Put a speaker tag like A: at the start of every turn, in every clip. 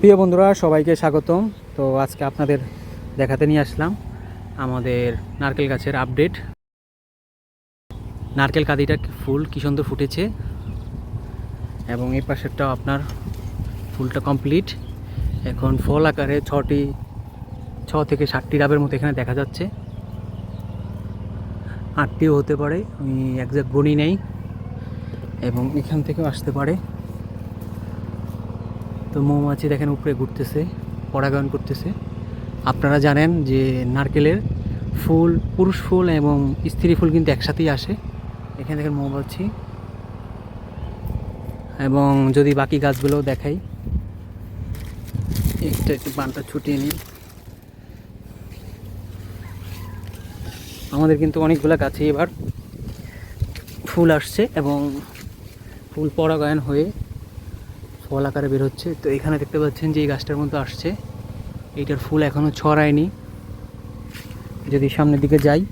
A: প্রিয় বন্ধুরা, সবাইকে স্বাগতম। তো আজকে আপনাদের দেখাতে নিয়ে আসলাম আমাদের নারকেল গাছের আপডেট। নারকেল কাদিটা ফুল কি সুন্দর ফুটেছে এবং এই পাশেরটাও আপনার ফুলটা কমপ্লিট। এখন ফল আকারে ছটি, ছ থেকে ষাটটি ডাবের মতো এখানে দেখা যাচ্ছে। আটটিও হতে পারে, আমি একজ্যাক্ট গণি নেই। এবং এখান থেকেও আসতে পারে। তো মৌমাছি দেখেন উপরে ঘুরতেছে, পরাগায়ন করতেছে। আপনারা জানেন যে নারকেলের ফুল, পুরুষ ফুল এবং স্ত্রী ফুল কিন্তু একসাথেই আসে। এখানে দেখেন মৌমাছি। এবং যদি বাকি গাছগুলো দেখাই, একটা একটু বানটা ছুটিয়ে নিই। আমাদের কিন্তু অনেকগুলো গাছে এবার ফুল আসছে এবং ফুল পরাগায়ন হয়ে ফল আকারে বের হচ্ছে। তো এখানে দেখতে পাচ্ছেন যে এই গাছটার মধ্যে আসছে। এইটার ফুল এখনও ছড়ায়নি। যদি সামনের দিকে যাই।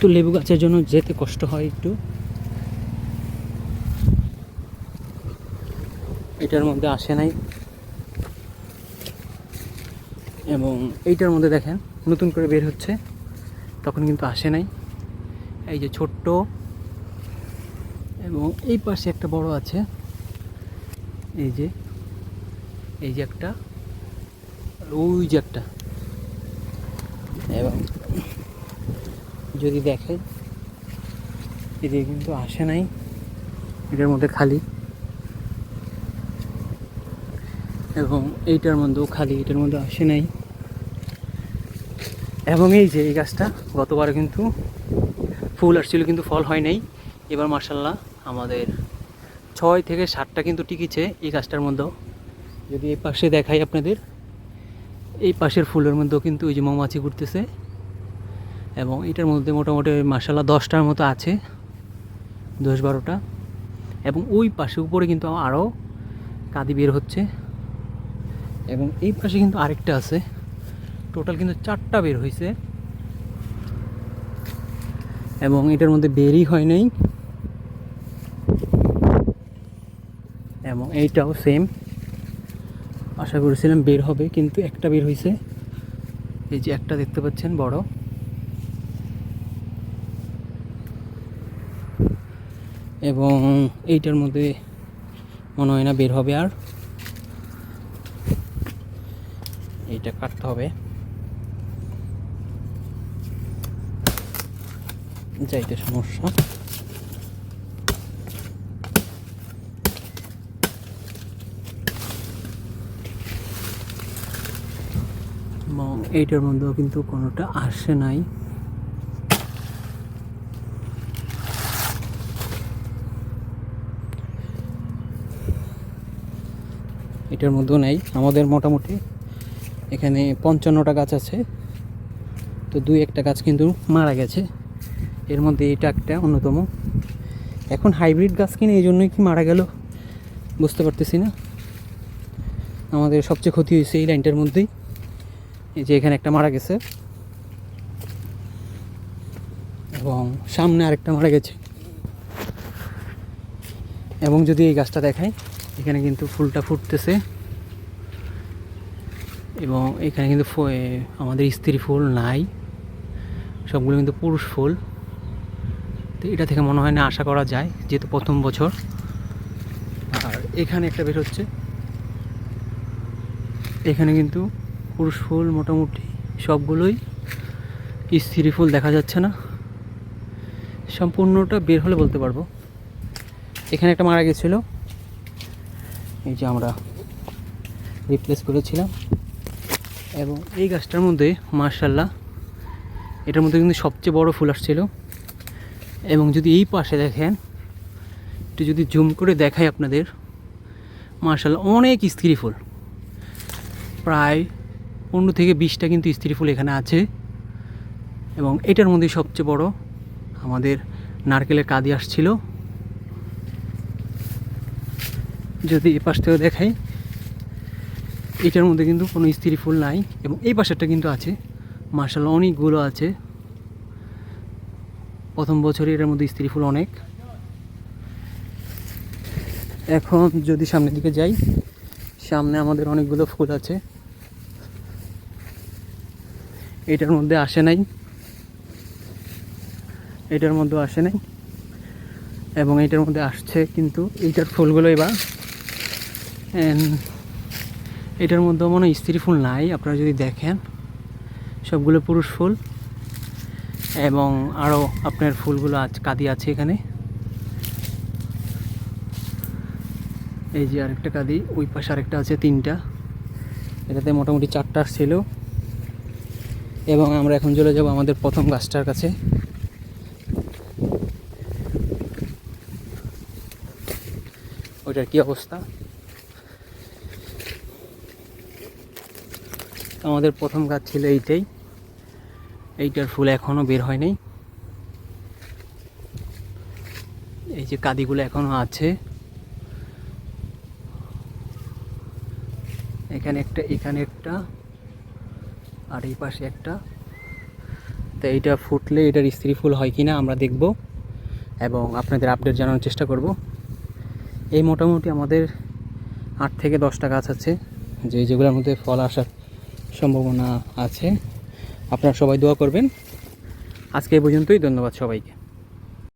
A: তো লেবু গাছের জন্য যেতে কষ্ট হয় একটু। এটার মধ্যে আসে নাই। এবং এইটার মধ্যে দেখেন, নতুন করে বের হচ্ছে। তখন কিন্তু আসে নাই। এই যে ছোট্ট এবং এই পাশে একটা বড় আছে। এই যে এই যে একটা ওই যে একটা। এবং যদি দেখে এদিকে কিন্তু আসে নাই। এটার মধ্যে খালি। এবং এইটার মধ্যেও খালি এটার মধ্যে আসে নাই। এবং এই যে এই গাছটা গতবার কিন্তু ফুল আসছিল, কিন্তু ফল হয় নাই। এবার মার্শাল্লাহ আমাদের ছয় থেকে সাতটা কিন্তু টিকিছে এই গাছটার মধ্যেও। যদি এই পাশে দেখাই আপনাদের, এই পাশের ফুলের মধ্যেও কিন্তু ওই যে মৌমাছি ঘুরতেছে। এবং এটার মধ্যে মোটামুটি মার্শাল্লাহ দশটার মতো আছে, দশ বারোটা। এবং ওই পাশে উপরে কিন্তু আরও কাঁদি বের হচ্ছে। এবং এই পাশে কিন্তু আরেকটা আছে। টোটাল কিন্তু চারটা বের হয়েছে এবং এটার মধ্যে বেরই হয় নাই। এবং এইটাও সেম আশা করেছিলাম বের হবে, কিন্তু একটা বের হয়েছে এই যে একটা দেখতে পাচ্ছেন, বড়। এবং এইটার মধ্যে মনে হয় না বের হবে আর। এইটা কাটতে হবে। যাইতে সমস্যা। এবং এইটার মধ্যেও কিন্তু কোনোটা আসে নাই। এটার মধ্যেও নেই, আমাদের মোটামুটি এখানে পঞ্চান্নটা গাছ আছে। তো দুই একটা গাছ কিন্তু মারা গেছে। এর মধ্যে এটা একটা অন্যতম। এখন হাইব্রিড গাছ কিনে এই জন্যই কি মারা গেল? বুঝতে পারতেছি না। আমাদের সবচেয়ে ক্ষতি হয়েছে এই লাইনটার মধ্যেই। এই যে এখানে একটা মারা গেছে। এবং সামনে আরেকটা মারা গেছে। এবং যদি এই গাছটা দেখাই, এখানে কিন্তু ফুলটা ফুটতেছে। এবং এখানে কিন্তু আমাদের স্ত্রী ফুল নাই। সবগুলো কিন্তু পুরুষ ফুল। তো এটা থেকে মনে হয় না আশা করা যায়, যেহেতু প্রথম বছর। আর এখানে একটা বের হচ্ছে। এখানে কিন্তু পুরুষ ফুল মোটামুটি সবগুলোই স্ত্রী ফুল দেখা যাচ্ছে না। সম্পূর্ণটা বের হলে বলতে পারব। এখানে একটা মারা গেছিল। এই যে আমরা রিপ্লেস করেছিলাম। এবং এই গাছটার মধ্যে মার্শাল্লাহ এটার মধ্যে কিন্তু সবচেয়ে বড় ফুল আসছিল। এবং যদি এই পাশে দেখেন, একটু যদি জুম করে দেখাই আপনাদের মার্শাল্লাহ অনেক স্ত্রী ফুল। প্রায় পনেরো থেকে বিশটা কিন্তু স্ত্রী ফুল এখানে আছে। এবং এটার মধ্যে সবচেয়ে বড় আমাদের নারকেলের কাদি আসছিল। যদি এ পাশ থেকে দেখাই এটার মধ্যে কিন্তু কোনো স্ত্রী ফুল নাই এবং এই পাশেরটা কিন্তু আছে। মার্শাল অনেকগুলো আছে। প্রথম বছরই এটার মধ্যে স্ত্রী ফুল অনেক। এখন যদি সামনের দিকে যাই, সামনে আমাদের অনেকগুলো ফুল আছে। এটার মধ্যে আসে নাই। এটার মধ্যে আসে নাই। এবং এটার মধ্যে আসছে কিন্তু এইটার ফুলগুলো এবার এটার মধ্যে মনে স্ত্রী ফুল নাই, আপনারা যদি দেখেন, সবগুলো পুরুষ ফুল, এবং আরও আপনার ফুলগুলো আজ কাদি আছে এখানে। এই যে আরেকটা কাদি, ওই পাশে আরেকটা আছে, তিনটা। এটাতে মোটামুটি চারটা ছিল। এবং আমরা এখন চলে যাব আমাদের প্রথম গাছটার কাছে। ওইটার কি অবস্থা? আমাদের প্রথম গাছ ছিল এইটাই। এইটার ফুল এখনও বের হয় নাই। এই যে কাদিগুলো এখনও আছে। এখানে একটা এখানে একটা, আর এই পাশে একটা। তো এইটা ফুটলে এটার স্ত্রী ফুল হয় কি না আমরা দেখব এবং আপনাদের আপডেট জানানোর চেষ্টা করব। এই মোটামুটি আমাদের আট থেকে দশটা গাছ আছে। যে যেগুলোর মধ্যে ফল আসার সম্ভাবনা আছে। আপনারা সবাই দোয়া করবেন। আজকে এই পর্যন্তই ধন্যবাদ সবাইকে।